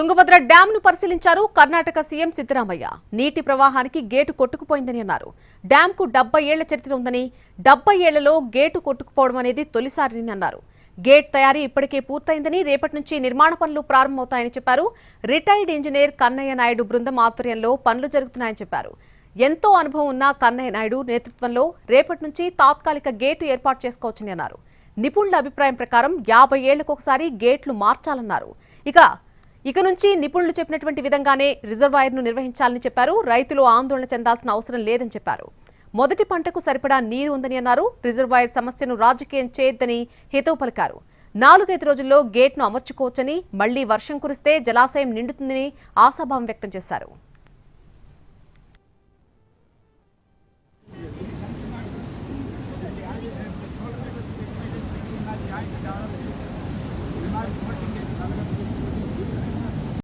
తుంగభద్ర డ్యాంను పరిశీలించారు కర్ణాటక సీఎం సిద్దరామయ్య నీటి ప్రవాహానికి గేటు కొట్టుకుపోయిందని అన్నారు. డ్యాంకు డెబ్బై ఏళ్ళ చరిత్ర ఉందని డెబ్బై ఏళ్ళలో గేటు కొట్టుకుపోవడం అనేది తొలిసారిని అన్నారు. గేట్ తయారీ ఇప్పటికే పూర్తయిందని రేపటి నుంచి నిర్మాణ పనులు ప్రారంభమవుతాయని చెప్పారు. రిటైర్డ్ ఇంజనీర్ కన్నయ్య నాయుడు బృందం ఆధ్వర్యంలో పనులు జరుగుతున్నాయని చెప్పారు. ఎంతో అనుభవం ఉన్న కన్నయ్య నాయుడు నేతృత్వంలో రేపటి నుంచి తాత్కాలిక గేటు ఏర్పాటు చేసుకోవచ్చని అన్నారు. నిపుణుల అభిప్రాయం ప్రకారం యాభై ఏళ్ళకొకసారి గేట్లు మార్చాలన్నారు. ఇక ఇక నుంచి నిపుణులు చెప్పినటువంటి విధంగానే రిజర్వాయర్ను నిర్వహించాలని చెప్పారు. రైతులు ఆందోళన చెందాల్సిన అవసరం లేదని చెప్పారు. మొదటి పంటకు సరిపడా నీరు ఉందని అన్నారు. రిజర్వాయర్ సమస్యను రాజకీయం చేయొద్దని హితవు పలికారు. నాలుగైదు రోజుల్లో గేట్ను అమర్చుకోవచ్చని మళ్ళీ వర్షం కురిస్తే జలాశయం నిండుతుందని ఆశాభావం వ్యక్తం చేశారు.